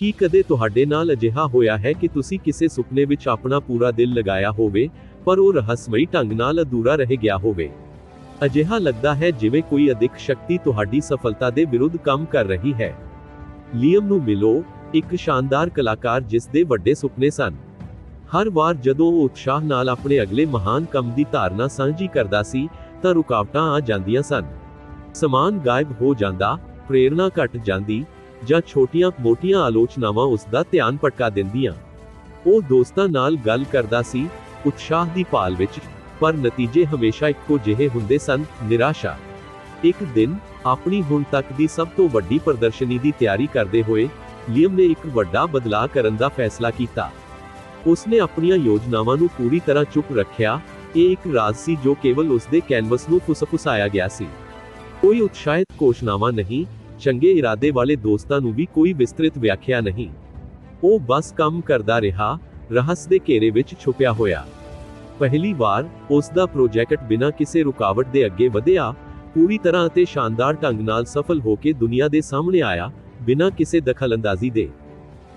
ਕੀ ਕਦੇ ਤੁਹਾਡੇ ਨਾਲ ਅਜਿਹਾ ਹੋਇਆ ਹੈ ਕਿ ਤੁਸੀਂ ਕਿਸੇ ਸੁਪਨੇ ਵਿੱਚ ਆਪਣਾ ਪੂਰਾ ਦਿਲ ਲਗਾਇਆ ਹੋਵੇ, ਪਰ ਉਹ ਰਹੱਸਮਈ ਢੰਗ ਨਾਲ ਅਧੂਰਾ ਰਹਿ ਗਿਆ ਹੋਵੇ? ਅਜਿਹਾ ਲੱਗਦਾ ਹੈ ਜਿਵੇਂ ਕੋਈ ਅਦਿੱਖ ਸ਼ਕਤੀ ਤੁਹਾਡੀ ਸਫਲਤਾ ਦੇ ਵਿਰੁੱਧ ਕੰਮ ਕਰ ਰਹੀ ਹੈ। ਲੀਅਮ ਨੂੰ ਮਿਲੋ, ਇੱਕ ਸ਼ਾਨਦਾਰ ਕਲਾਕਾਰ ਜਿਸ ਦੇ ਵੱਡੇ ਸੁਪਨੇ ਸਨ। ਹਰ ਵਾਰ ਜਦੋਂ ਉਹ ਉਤਸ਼ਾਹ ਨਾਲ ਆਪਣੇ ਅਗਲੇ ਮਹਾਨ ਕੰਮ ਦੀ ਧਾਰਨਾ ਸਾਂਝੀ ਕਰਦਾ ਸੀ, ਤਾਂ ਰੁਕਾਵਟਾਂ ਆ ਜਾਂਦੀਆਂ ਸਨ। ਸਮਾਨ ਗਾਇਬ ਹੋ ਜਾਂਦਾ, ਪ੍ਰੇਰਣਾ ਘਟ ਜਾਂਦੀ ਜਾਂ ਛੋਟੀਆਂ-ਮੋਟੀਆਂ ਆਲੋਚਨਾਵਾਂ ਉਸ ਦਾ ਧਿਆਨ ਭਟਕਾ ਦਿੰਦੀਆਂ। ਉਹ ਦੋਸਤਾਂ ਨਾਲ ਗੱਲ ਕਰਦਾ ਸੀ, ਉਤਸ਼ਾਹ ਦੀ ਭਾਲ ਵਿੱਚ, ਪਰ ਨਤੀਜੇ ਹਮੇਸ਼ਾ ਇੱਕੋ ਜਿਹੇ ਹੁੰਦੇ ਸਨ, ਨਿਰਾਸ਼ਾ। ਇੱਕ ਦਿਨ, ਆਪਣੀ ਹੁਣ ਤੱਕ ਦੀ ਸਭ ਤੋਂ ਵੱਡੀ ਪ੍ਰਦਰਸ਼ਨੀ ਦੀ ਤਿਆਰੀ ਕਰਦੇ ਹੋਏ ਲੀਅਮ ਨੇ ਇੱਕ ਵੱਡਾ ਬਦਲਾਅ ਕਰਨ ਦਾ ਫੈਸਲਾ ਕੀਤਾ। ਉਸਨੇ ਆਪਣੀਆਂ ਯੋਜਨਾਵਾਂ ਨੂੰ ਪੂਰੀ ਤਰ੍ਹਾਂ ਚੁੱਪ ਰੱਖਿਆ, ਇਹ ਇੱਕ ਰਾਜ਼ ਸੀ ਜੋ ਕੇਵਲ ਉਸਦੇ ਕੈਨਵਸ ਨੂੰ ਫੁਸਫੁਸਾਇਆ ਗਿਆ ਸੀ। ਕੋਈ ਉਤਸ਼ਾਹਿਤ ਘੋਸ਼ਣਾਵਾਂ ਨਹੀਂ ਚੰਗੇ ਇਰਾਦੇ ਵਾਲੇ ਦੋਸਤਾਂ ਨੂੰ ਵੀ ਕੋਈ ਵਿਸਤ੍ਰਿਤ ਵਿਆਖਿਆ ਨਹੀਂ। ਉਹ ਬਸ ਕੰਮ ਕਰਦਾ ਰਿਹਾ, ਰਹੱਸ ਦੇ ਘੇਰੇ ਵਿੱਚ ਛੁਪਿਆ ਹੋਇਆ। ਪਹਿਲੀ ਵਾਰ ਉਸ ਦਾ ਪ੍ਰੋਜੈਕਟ ਬਿਨਾਂ ਕਿਸੇ ਰੁਕਾਵਟ ਦੇ ਅੱਗੇ ਵਧਿਆ, ਪੂਰੀ ਤਰ੍ਹਾਂ ਅਤੇ ਸ਼ਾਨਦਾਰ ਢੰਗ ਨਾਲ ਸਫਲ ਹੋ ਕੇ ਦੁਨੀਆ ਦੇ ਸਾਹਮਣੇ ਆਇਆ, ਬਿਨਾਂ ਕਿਸੇ ਦਖਲਅੰਦਾਜ਼ੀ ਦੇ।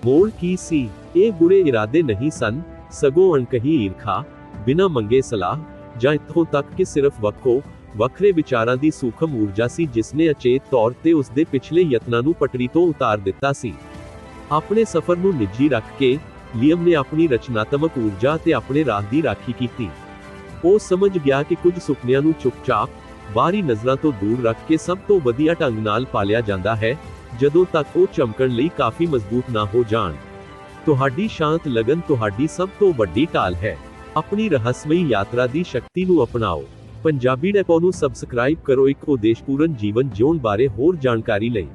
ਮੋੜ ਕੀ ਸੀ? ਇਹ ਬੁਰੇ ਇਰਾਦੇ ਨਹੀਂ ਸਨ, ਸਗੋਂ ਅਣਕਹੀ ਈਰਖਾ, ਬਿਨਾਂ ਮੰਗੇ ਸਲਾਹ, ਜਾਂ ਇੱਥੋਂ ਤੱਕ ਕਿ ਸਿਰਫ ਵੱਖੋ ਵੱਖਰੇ ਵਿਚਾਰਾਂ ਦੀ ਸੂਖਮ ਊਰਜਾ ਸੀ ਜਿਸ ਨੇ ਅਚੇਤ ਤੌਰ ਤੇ ਉਸ ਦੇ ਪਿਛਲੇ ਯਤਨਾਂ ਨੂੰ ਪਟੜੀ ਤੋਂ ਉਤਾਰ ਦਿੱਤਾ ਸੀ। ਆਪਣੇ ਸਫ਼ਰ ਨੂੰ ਨਿੱਜੀ ਰੱਖ ਕੇ ਲੀਅਮ ਨੇ ਆਪਣੀ ਰਚਨਾਤਮਕ ਊਰਜਾ ਤੇ ਆਪਣੇ ਰਾਹ ਦੀ ਰਾਖੀ ਕੀਤੀ। ਉਹ ਸਮਝ ਗਿਆ ਕਿ ਕੁਝ ਸੁਪਨਿਆਂ ਨੂੰ ਚੁੱਪਚਾਪ, ਬਾਹਰੀ ਨਜ਼ਰਾਂ ਤੋਂ ਦੂਰ ਰੱਖ ਕੇ ਸਭ ਤੋਂ ਵਧੀਆ ਢੰਗ ਨਾਲ ਪਾਲਿਆ ਜਾਂਦਾ ਹੈ, ਜਦੋਂ ਤੱਕ ਉਹ ਚਮਕਣ ਲਈ ਕਾਫੀ ਮਜ਼ਬੂਤ ਨਾ ਹੋ ਜਾਣ। ਤੁਹਾਡੀ ਸ਼ਾਂਤ ਲਗਨ ਤੁਹਾਡੀ ਸਭ ਤੋਂ ਵੱਡੀ ਢਾਲ ਹੈ। ਆਪਣੀ ਰਹੱਸਮਈ ਯਾਤਰਾ ਦੀ ਸ਼ਕਤੀ ਨੂੰ ਅਪਣਾਓ। ਪੰਜਾਬੀ ਡੈਪੋ ਨੂੰ ਸਬਸਕ੍ਰਾਈਬ ਕਰੋ ਇੱਕ ਉਦੇਸ਼ਪੂਰਨ ਜੀਵਨ ਜਿਉਣ ਬਾਰੇ ਹੋਰ ਜਾਣਕਾਰੀ ਲਈ।